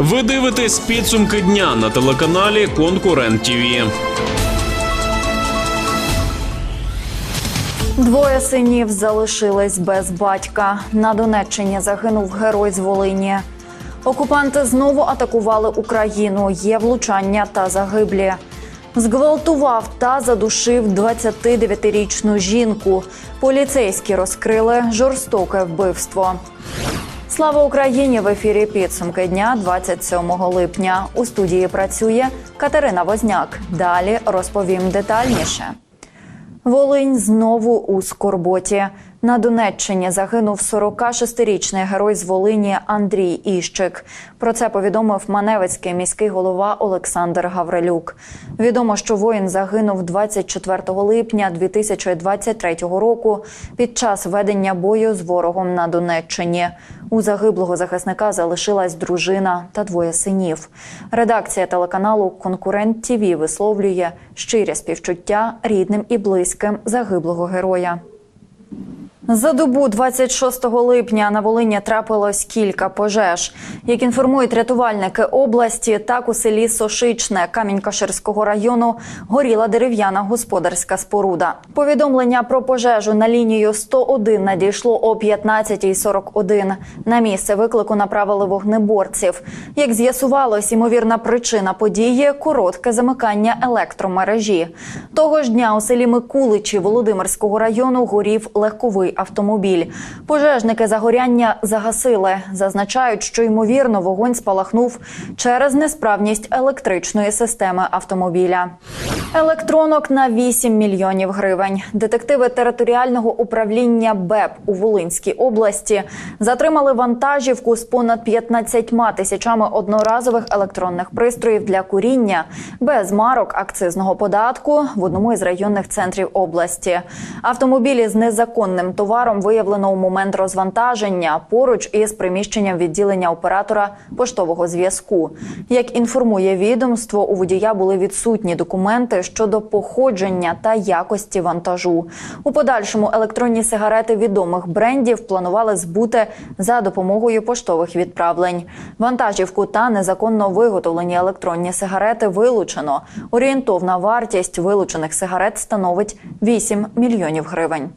Ви дивитесь підсумки дня на телеканалі Конкурент ТІВІ. Двоє синів залишились без батька. На Донеччині загинув герой з Волині. Окупанти знову атакували Україну. Є влучання та загиблі. Зґвалтував та задушив 29-річну жінку. Поліцейські розкрили жорстоке вбивство. Слава Україні! В ефірі підсумки дня 27 липня. У студії працює Катерина Возняк. Далі розповім детальніше. Волинь знову у скорботі. На Донеччині загинув 46-річний герой з Волині Андрій Іщик. Про це повідомив Маневицький міський голова Олександр Гаврилюк. Відомо, що воїн загинув 24 липня 2023 року під час ведення бою з ворогом на Донеччині. У загиблого захисника залишилась дружина та двоє синів. Редакція телеканалу Конкурент ТІВІ висловлює щире співчуття рідним і близьким загиблого героя. За добу 26 липня на Волині трапилось кілька пожеж. Як інформують рятувальники області, так у селі Сошичне Камінь-Каширського району горіла дерев'яна господарська споруда. Повідомлення про пожежу на лінію 101 надійшло о 15.41. На місце виклику направили вогнеборців. Як з'ясувалось, ймовірна причина події коротке замикання електромережі. Того ж дня у селі Микуличі Володимирського району горів легковий автомобіль. Пожежники загоряння загасили. Зазначають, що ймовірно вогонь спалахнув через несправність електричної системи автомобіля. Електронок на 8 мільйонів гривень. Детективи територіального управління БЕП у Волинській області затримали вантажівку з понад 15 тисячами одноразових електронних пристроїв для куріння без марок акцизного податку в одному із районних центрів області. Автомобілі з незаконним товаром виявлено у момент розвантаження поруч із приміщенням відділення оператора поштового зв'язку. Як інформує відомство, у водія були відсутні документи щодо походження та якості вантажу. У подальшому електронні сигарети відомих брендів планували збути за допомогою поштових відправлень. Вантажівку та незаконно виготовлені електронні сигарети вилучено. Орієнтовна вартість вилучених сигарет становить 8 мільйонів гривень.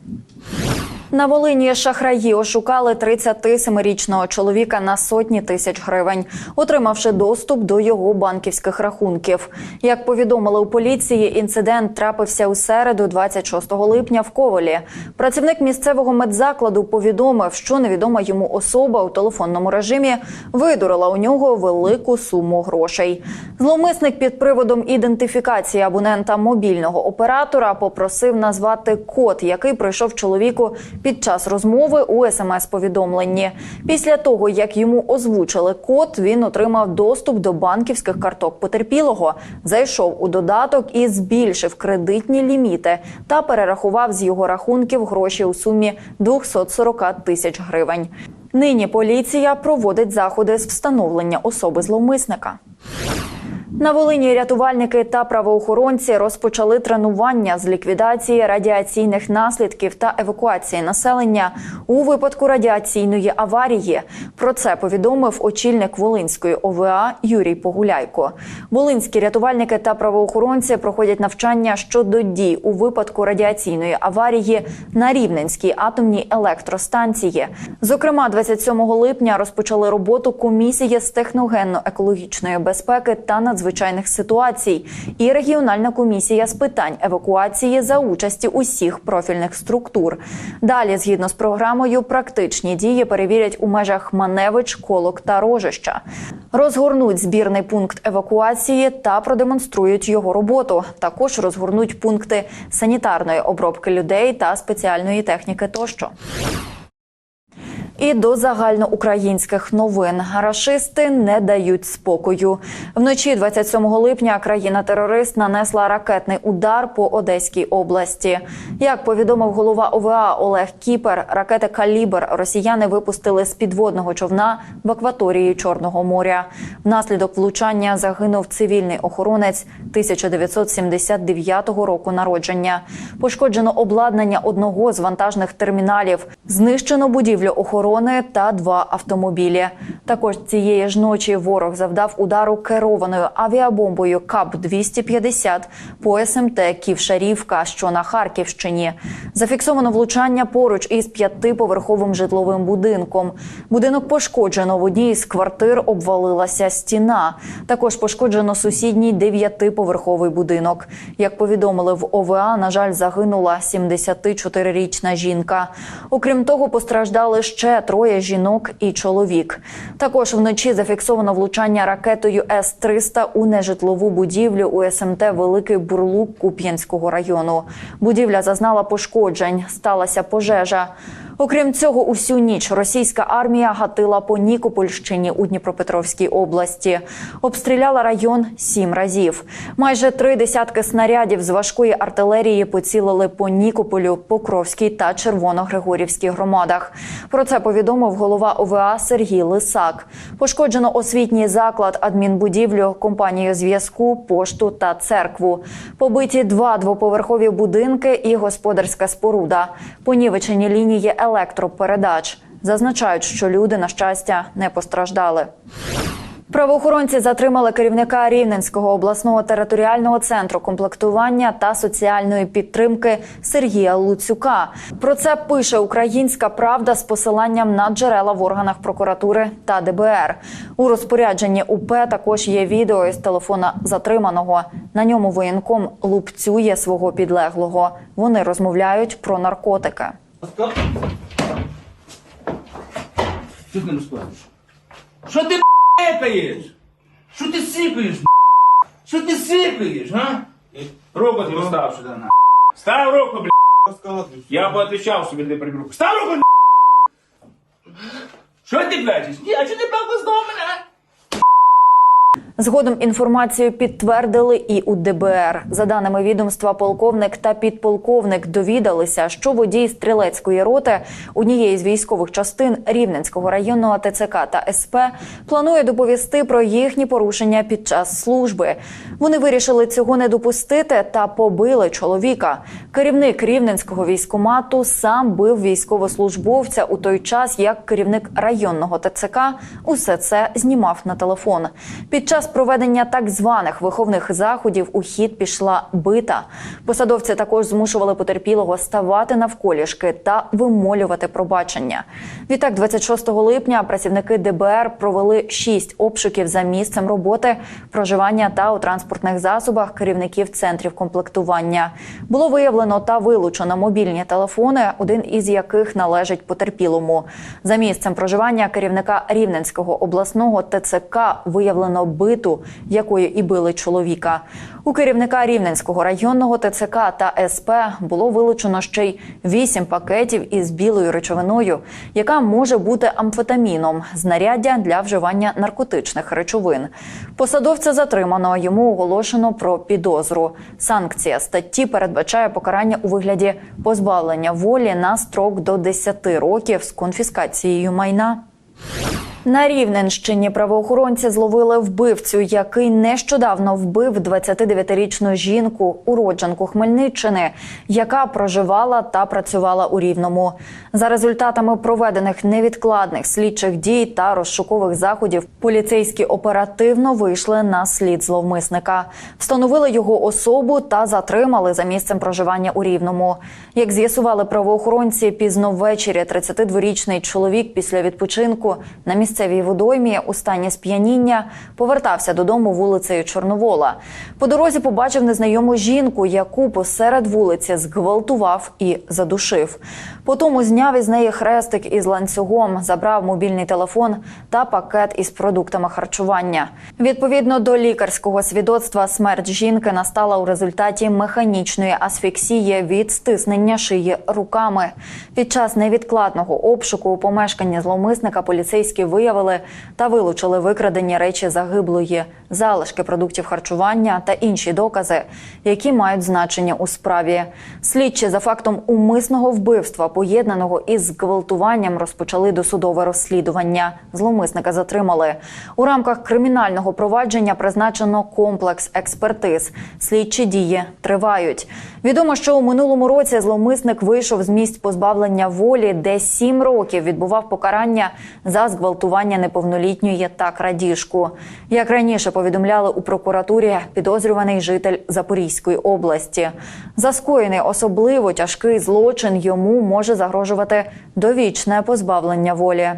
На Волині шахраї ошукали 37-річного чоловіка на сотні тисяч гривень, отримавши доступ до його банківських рахунків. Як повідомили у поліції, інцидент трапився у середу, 26 липня, в Ковалі. Працівник місцевого медзакладу повідомив, що невідома йому особа у телефонному режимі видурила у нього велику суму грошей. Зловмисник під приводом ідентифікації абонента мобільного оператора попросив назвати код, який прийшов чоловіку під час розмови у смс-повідомленні. Після того, як йому озвучили код, він отримав доступ до банківських карток потерпілого, зайшов у додаток і збільшив кредитні ліміти та перерахував з його рахунків гроші у сумі 240 тисяч гривень. Нині поліція проводить заходи з встановлення особи зловмисника. На Волині рятувальники та правоохоронці розпочали тренування з ліквідації радіаційних наслідків та евакуації населення у випадку радіаційної аварії. Про це повідомив очільник Волинської ОВА Юрій Погуляйко. Волинські рятувальники та правоохоронці проходять навчання щодо дій у випадку радіаційної аварії на Рівненській атомній електростанції. Зокрема, 27 липня розпочали роботу комісії з техногенно-екологічної безпеки та надзвичайних ситуацій і регіональна комісія з питань евакуації за участі усіх профільних структур. Далі, згідно з програмою, практичні дії перевірять у межах Маневич, Колок та Рожища. Розгорнуть збірний пункт евакуації та продемонструють його роботу. Також розгорнуть пункти санітарної обробки людей та спеціальної техніки тощо. І до загальноукраїнських новин рашисти не дають спокою. Вночі 27 липня країна-терорист нанесла ракетний удар по Одеській області. Як повідомив голова ОВА Олег Кіпер, ракети Калібр росіяни випустили з підводного човна в акваторії Чорного моря. Внаслідок влучання загинув цивільний охоронець 1979 року народження. Пошкоджено обладнання одного з вантажних терміналів. Знищено будівлю охорони охорони та два автомобілі. Також цієї ж ночі ворог завдав удару керованою авіабомбою КАП 250 по СМТ Ківшарівка, що на Харківщині. Зафіксовано влучання поруч із п'ятиповерховим житловим будинком. Будинок пошкоджено в одній із квартир обвалилася стіна. Також пошкоджено сусідній дев'ятиповерховий будинок. Як повідомили в ОВА, на жаль, загинула 74-річна жінка. Окрім того, постраждали ще троє жінок і чоловік. Також вночі зафіксовано влучання ракетою С-300 у нежитлову будівлю у СМТ Великий Бурлук Куп'янського району. Будівля зазнала пошкоджень, сталася пожежа. Окрім цього, усю ніч російська армія гатила по Нікопольщині у Дніпропетровській області. Обстріляла район сім разів. Майже три десятки снарядів з важкої артилерії поцілили по Нікополю, Покровській та Червоногригорівській громадах. Про це повідомив голова ОВА Сергій Лисак. Пошкоджено освітній заклад, адмінбудівлю, компанію зв'язку, пошту та церкву. Побиті два двоповерхові будинки і господарська споруда. Понівечені лінії електропередач. Зазначають, що люди, на щастя, не постраждали. Правоохоронці затримали керівника Рівненського обласного територіального центру комплектування та соціальної підтримки Сергія Луцюка. Про це пише Українська Правда з посиланням на джерела в органах прокуратури та ДБР. У розпорядженні УП також є відео із телефона затриманого. На ньому воєнком лупцює свого підлеглого. Вони розмовляють про наркотики. Що ти не розказуєш? Що ти бекаєш? Що ти сикаєш? Що ти сикаєш, га? Руку ти став сюди, на. Став руку, блядь. Я б отвечав собі для прибруку. Став руку, на. Що ти плачеш? Ні, а чого ти плакав знову мене, а? Згодом інформацію підтвердили і у ДБР. За даними відомства, полковник та підполковник довідалися, що водій стрілецької роти однієї з військових частин Рівненського районного ТЦК та СП планує доповісти про їхні порушення під час служби. Вони вирішили цього не допустити та побили чоловіка. Керівник рівненського військомату сам бив військовослужбовця у той час, як керівник районного ТЦК усе це знімав на телефон. Під час проведення так званих виховних заходів у хід пішла бита. Посадовці також змушували потерпілого ставати навколішки та вимолювати пробачення. Відтак, 26 липня працівники ДБР провели шість обшуків за місцем роботи, проживання та у транспортних засобах керівників центрів комплектування. Було виявлено та вилучено мобільні телефони, один із яких належить потерпілому. За місцем проживання керівника Рівненського обласного ТЦК виявлено биту, якою і били чоловіка. У керівника Рівненського районного ТЦК та СП було вилучено ще й вісім пакетів із білою речовиною, яка може бути амфетаміном, знаряддя для вживання наркотичних речовин. Посадовця затримано йому оголошено про підозру. Санкція статті передбачає покарання у вигляді позбавлення волі на строк до 10 років з конфіскацією майна. На Рівненщині правоохоронці зловили вбивцю, який нещодавно вбив 29-річну жінку, уродженку Хмельниччини, яка проживала та працювала у Рівному. За результатами проведених невідкладних слідчих дій та розшукових заходів, поліцейські оперативно вийшли на слід зловмисника, встановили його особу та затримали за місцем проживання у Рівному. Як з'ясували правоохоронці, пізно ввечері 32-річний чоловік після відпочинку на місцевій водоймі у стані сп'яніння повертався додому вулицею Чорновола. По дорозі побачив незнайому жінку, яку посеред вулиці зґвалтував і задушив. Потім зняв із неї хрестик із ланцюгом, забрав мобільний телефон та пакет із продуктами харчування. Відповідно до лікарського свідоцтва, смерть жінки настала у результаті механічної асфіксії від стиснення шиї руками. Під час невідкладного обшуку у помешканні зловмисника поліцейські виявили, виявили та вилучили викрадені речі загиблої, залишки продуктів харчування та інші докази, які мають значення у справі. Слідчі за фактом умисного вбивства, поєднаного із зґвалтуванням, розпочали досудове розслідування. Зловмисника затримали у рамках кримінального провадження. Призначено комплекс експертиз. Слідчі дії тривають. Відомо, що у минулому році зловмисник вийшов з місць позбавлення волі, де сім років відбував покарання за зґвалтування неповнолітньої та крадіжку. Як раніше повідомляли у прокуратурі, підозрюваний житель Запорізької області. За скоєний особливо тяжкий злочин йому може загрожувати довічне позбавлення волі.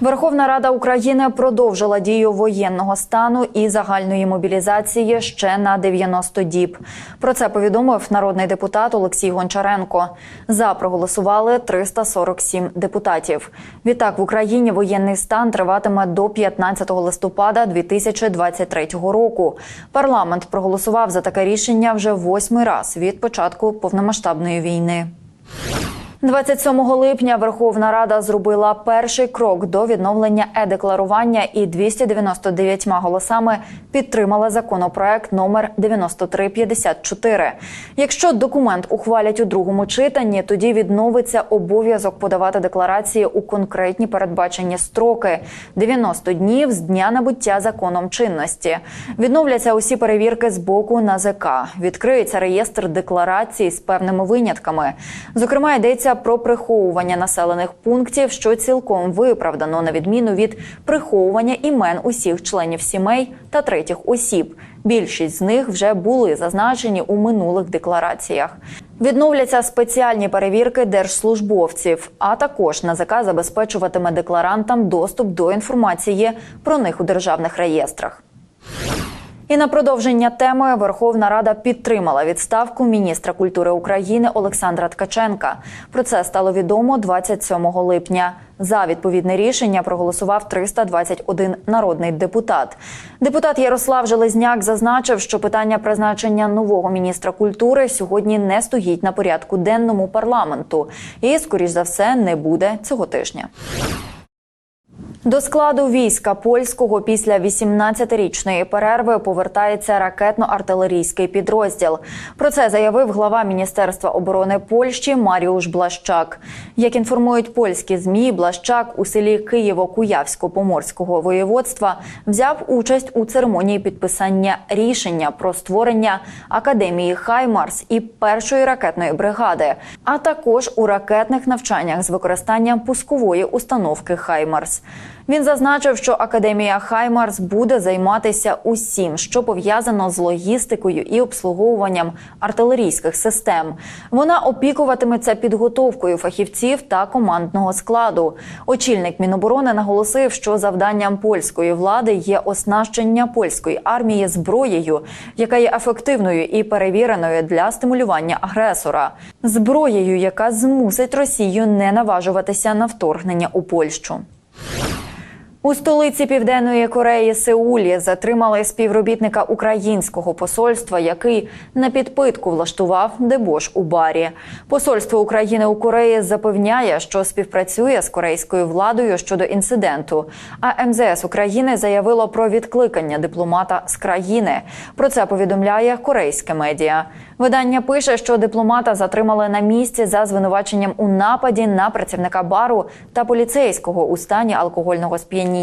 Верховна Рада України продовжила дію воєнного стану і загальної мобілізації ще на 90 діб. Про це повідомив народний депутат Олексій Гончаренко. За проголосували 347 депутатів. Відтак в Україні воєнний стан триватиме до 15 листопада 2023 року. Парламент проголосував за таке рішення вже восьмий раз від початку повномасштабної війни. 27 липня Верховна Рада зробила перший крок до відновлення е-декларування і 299 голосами підтримала законопроект номер 9354. Якщо документ ухвалять у другому читанні, тоді відновиться обов'язок подавати декларації у конкретні передбачені строки 90 днів з дня набуття законом чинності. Відновляться усі перевірки з боку НАЗК. Відкриється реєстр декларацій з певними винятками. Зокрема, йдеться про приховування населених пунктів, що цілком виправдано на відміну від приховування імен усіх членів сімей та третіх осіб. Більшість з них вже були зазначені у минулих деклараціях. Відновляться спеціальні перевірки держслужбовців, а також НАЗК забезпечуватиме декларантам доступ до інформації про них у державних реєстрах. І на продовження теми Верховна Рада підтримала відставку міністра культури України Олександра Ткаченка. Про це стало відомо 27 липня. За відповідне рішення проголосував 321 народний депутат. Депутат Ярослав Железняк зазначив, що питання призначення нового міністра культури сьогодні не стоїть на порядку денному парламенту і, скоріш за все, не буде цього тижня. До складу війська польського після 18-річної перерви повертається ракетно-артилерійський підрозділ. Про це заявив глава Міністерства оборони Польщі Маріуш Блащак. Як інформують польські змі, Блащак у селі Києво-Куявсько-Поморського воєводства взяв участь у церемонії підписання рішення про створення академії Хаймарс і першої ракетної бригади, а також у ракетних навчаннях з використанням пускової установки Хаймарс. Він зазначив, що академія Хаймарс буде займатися усім, що пов'язано з логістикою і обслуговуванням артилерійських систем. Вона опікуватиметься підготовкою фахівців та командного складу. Очільник Міноборони наголосив, що завданням польської влади є оснащення польської армії зброєю, яка є ефективною і перевіреною для стимулювання агресора, зброєю, яка змусить Росію не наважуватися на вторгнення у Польщу. У столиці Південної Кореї Сеулі затримали співробітника українського посольства, який на підпитку влаштував дебош у барі. Посольство України у Кореї запевняє, що співпрацює з корейською владою щодо інциденту. А МЗС України заявило про відкликання дипломата з країни. Про це повідомляє корейське медіа. Видання пише, що дипломата затримали на місці за звинуваченням у нападі на працівника бару та поліцейського у стані алкогольного сп'яніння.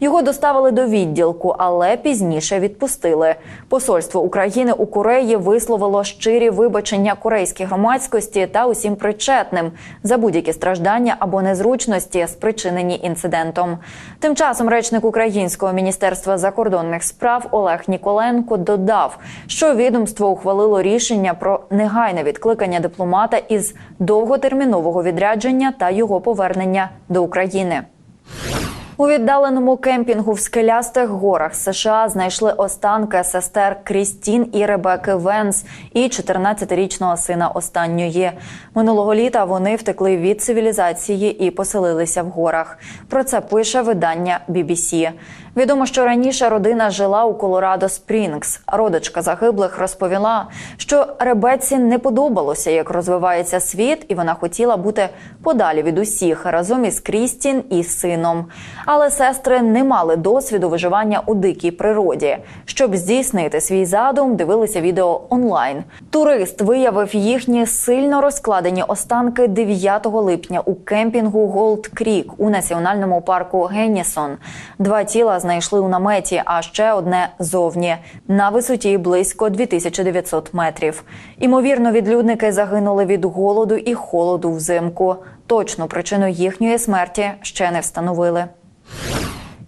Його доставили до відділку, але пізніше відпустили. Посольство України у Кореї висловило щирі вибачення корейській громадськості та усім причетним за будь-які страждання або незручності, спричинені інцидентом. Тим часом речник Українського міністерства закордонних справ Олег Ніколенко додав, що відомство ухвалило рішення про негайне відкликання дипломата із довготермінового відрядження та його повернення до України. У віддаленому кемпінгу в скелястих горах США знайшли останки сестер Крістін і Ребеки Венс і 14-річного сина останньої. Минулого літа вони втекли від цивілізації і поселилися в горах. Про це пише видання BBC. Відомо, що раніше родина жила у Колорадо Спрінгс. Родичка загиблих розповіла, що Ребеці не подобалося, як розвивається світ, і вона хотіла бути подалі від усіх разом із Крістін і сином. Але сестри не мали досвіду виживання у дикій природі. Щоб здійснити свій задум, дивилися відео онлайн. Турист виявив їхні сильно розкладені останки 9 липня у кемпінгу Голд Крік у національному парку Геннісон. Два тіла знайшли у наметі, а ще одне зовні на висоті близько 2900 метрів. Імовірно, відлюдники загинули від голоду і холоду взимку. Точну причину їхньої смерті ще не встановили.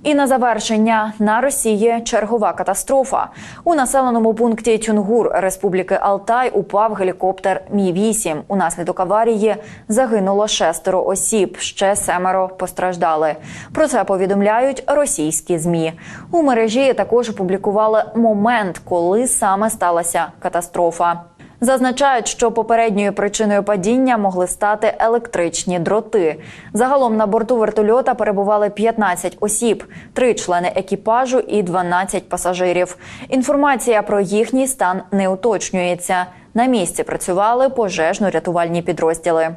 І на завершення на Росії чергова катастрофа у населеному пункті Тюнгур Республіки Алтай упав гелікоптер Мі 8 Унаслідок аварії загинуло шестеро осіб. Ще семеро постраждали. Про це повідомляють російські змі. У мережі також опублікували момент, коли саме сталася катастрофа. Зазначають, що попередньою причиною падіння могли стати електричні дроти. Загалом на борту вертольота перебували 15 осіб, три члени екіпажу і 12 пасажирів. Інформація про їхній стан не уточнюється. На місці працювали пожежно-рятувальні підрозділи.